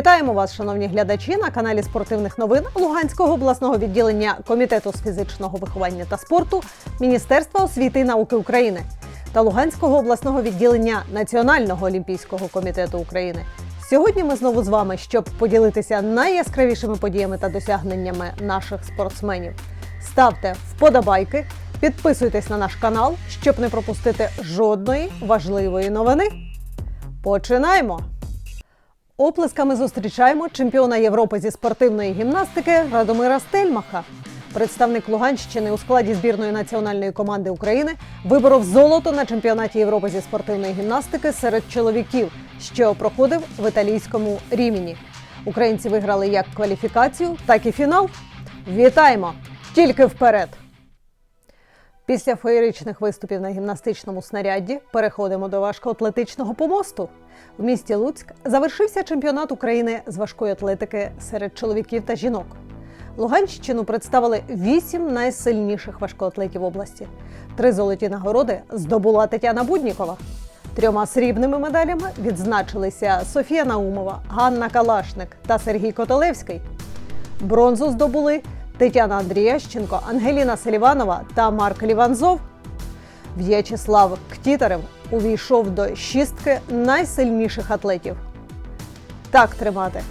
Вітаємо вас, шановні глядачі, на каналі спортивних новин Луганського обласного відділення Комітету з фізичного виховання та спорту Міністерства освіти і науки України та Луганського обласного відділення Національного олімпійського комітету України. Сьогодні ми знову з вами, щоб поділитися найяскравішими подіями та досягненнями наших спортсменів. Ставте вподобайки, підписуйтесь на наш канал, щоб не пропустити жодної важливої новини. Починаємо! Оплесками зустрічаємо чемпіона Європи зі спортивної гімнастики Радомира Стельмаха. Представник Луганщини у складі збірної національної команди України виборов золото на чемпіонаті Європи зі спортивної гімнастики серед чоловіків, що проходив в італійському рівні. Українці виграли як кваліфікацію, так і фінал. Вітаємо! Тільки вперед! Після феєричних виступів на гімнастичному снаряді переходимо до важкоатлетичного помосту. В місті Луцьк завершився чемпіонат України з важкої атлетики серед чоловіків та жінок. Луганщину представили вісім найсильніших важкоатлетів області. Три золоті нагороди здобула Тетяна Буднікова. Трьома срібними медалями відзначилися Софія Наумова, Ганна Калашник та Сергій Котолевський. Бронзу здобули Тетяна Андріященко, Ангеліна Селіванова та Марк Ліванзов. В'ячеслав Ктітарев увійшов до шістки найсильніших атлетів. Так тримати.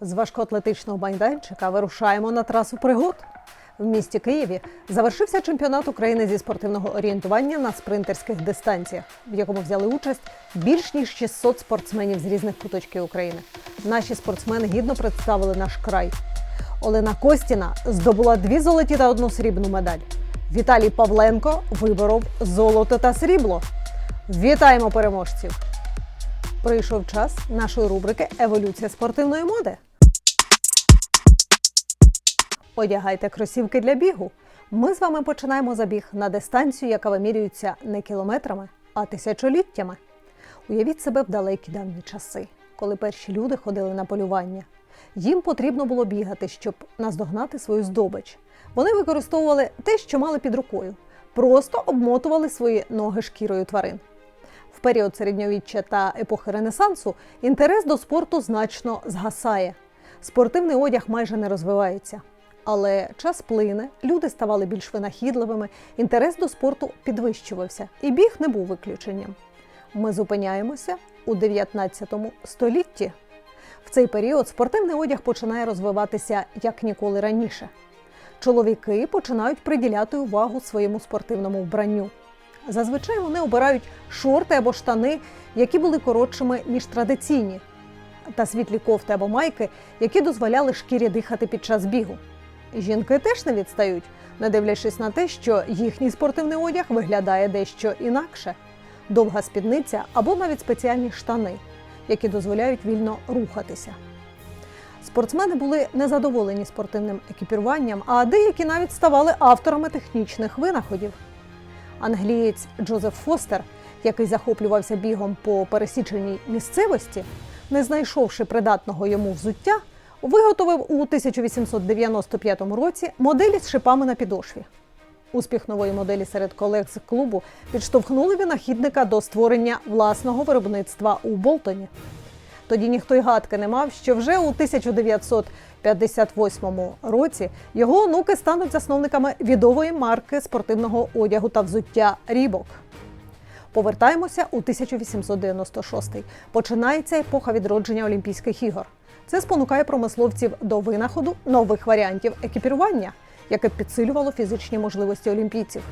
З важкоатлетичного майданчика вирушаємо на трасу пригод. В місті Києві завершився чемпіонат України зі спортивного орієнтування на спринтерських дистанціях, в якому взяли участь більш ніж 600 спортсменів з різних куточків України. Наші спортсмени гідно представили наш край. Олена Костіна здобула дві золоті та одну срібну медаль. Віталій Павленко виборов золото та срібло. Вітаємо переможців! Прийшов час нашої рубрики Еволюція спортивної моди. Одягайте кросівки для бігу. Ми з вами починаємо забіг на дистанцію, яка вимірюється не кілометрами, а тисячоліттями. Уявіть себе в далекі давні часи, коли перші люди ходили на полювання. Їм потрібно було бігати, щоб наздогнати свою здобич. Вони використовували те, що мали під рукою, просто обмотували свої ноги шкірою тварин. В період середньовіччя та епохи Ренесансу інтерес до спорту значно згасає. Спортивний одяг майже не розвивається. Але час плине, люди ставали більш винахідливими, інтерес до спорту підвищувався, і біг не був виключенням. Ми зупиняємося у 19 столітті. В цей період спортивний одяг починає розвиватися як ніколи раніше. Чоловіки починають приділяти увагу своєму спортивному вбранню. Зазвичай вони обирають шорти або штани, які були коротшими ніж традиційні, та світлі кофти або майки, які дозволяли шкірі дихати під час бігу. Жінки теж не відстають, не дивлячись на те, що їхній спортивний одяг виглядає дещо інакше: довга спідниця або навіть спеціальні штани, які дозволяють вільно рухатися. Спортсмени були незадоволені спортивним екіпіруванням, а деякі навіть ставали авторами технічних винаходів. Англієць Джозеф Фостер, який захоплювався бігом по пересіченій місцевості, не знайшовши придатного йому взуття, виготовив у 1895 році моделі з шипами на підошві. Успіх нової моделі серед колег з клубу підштовхнули винахідника до створення власного виробництва у Болтоні. Тоді ніхто й гадки не мав, що вже у 1958 році його онуки стануть засновниками відової марки спортивного одягу та взуття Рібок. Повертаємося у 1896. Починається епоха відродження Олімпійських ігор. Це спонукає промисловців до винаходу нових варіантів екіпірування, яке підсилювало фізичні можливості олімпійців.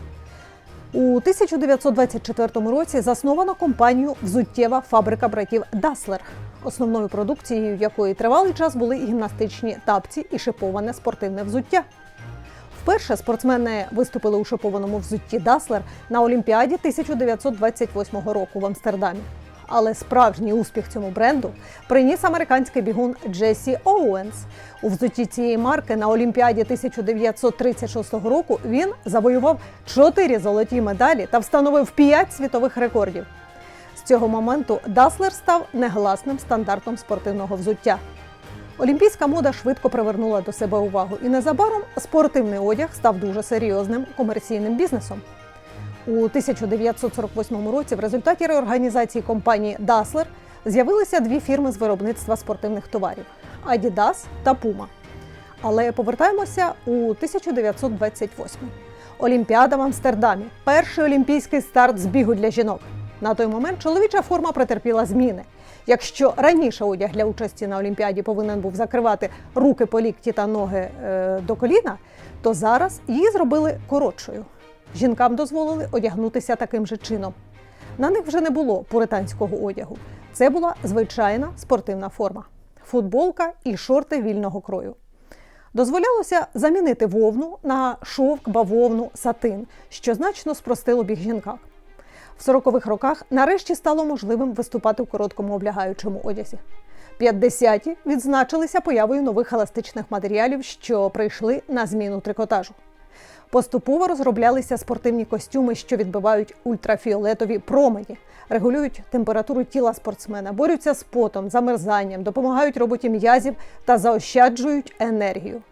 У 1924 році засновано компанію взуттєва фабрика братів Даслер, основною продукцією якої тривалий час були гімнастичні тапці і шиповане спортивне взуття. Вперше спортсмени виступили у шипованому взутті Даслер на Олімпіаді 1928 року в Амстердамі. Але справжній успіх цьому бренду приніс американський бігун Джесі Оуенс. У взутті цієї марки на Олімпіаді 1936 року він завоював 4 золоті медалі та встановив 5 світових рекордів. З цього моменту Даслер став негласним стандартом спортивного взуття. Олімпійська мода швидко привернула до себе увагу, і незабаром спортивний одяг став дуже серйозним комерційним бізнесом. У 1948 році в результаті реорганізації компанії Dassler з'явилися дві фірми з виробництва спортивних товарів Adidas та Puma. Але повертаємося у 1928. Олімпіада в Амстердамі. Перший олімпійський старт з бігу для жінок. На той момент чоловіча форма претерпіла зміни. Якщо раніше одяг для участі на Олімпіаді повинен був закривати руки по лікті та ноги е, до коліна, то зараз її зробили коротшою. Жінкам дозволили одягнутися таким же чином. На них вже не було пуританського одягу. Це була звичайна спортивна форма: футболка і шорти вільного крою. Дозволялося замінити вовну на шовк, бавовну, сатин, що значно спростило біг жінкам. В 40-х роках нарешті стало можливим виступати в короткому облягаючому одязі. 50-ті відзначилися появою нових еластичних матеріалів, що прийшли на зміну трикотажу. Поступово розроблялися спортивні костюми, що відбивають ультрафіолетові промені, регулюють температуру тіла спортсмена, борються з потом, замерзанням, допомагають роботі м'язів та заощаджують енергію.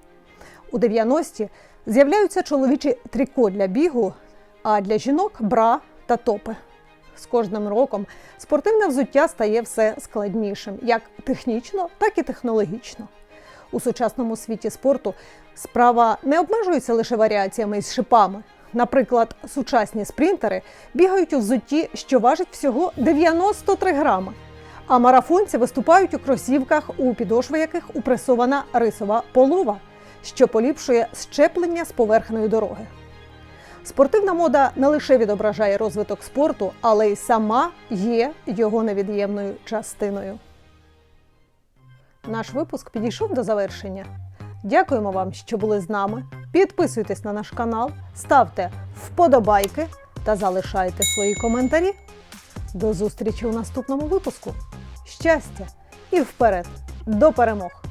У 90-ті з'являються чоловічі тріко для бігу, а для жінок бра та топи. З кожним роком спортивне взуття стає все складнішим, як технічно, так і технологічно. У сучасному світі спорту справа не обмежується лише варіаціями із шипами. Наприклад, сучасні спринтери бігають у взутті, що важить всього 93 грами. А марафонці виступають у кросівках, у підошви яких упресована рисова полова, що поліпшує щеплення з поверхнею дороги. Спортивна мода не лише відображає розвиток спорту, але й сама є його невід'ємною частиною. Наш випуск підійшов до завершення. Дякуємо вам, що були з нами. Підписуйтесь на наш канал, ставте вподобайки та залишайте свої коментарі. До зустрічі у наступному випуску. Щастя і вперед до перемог!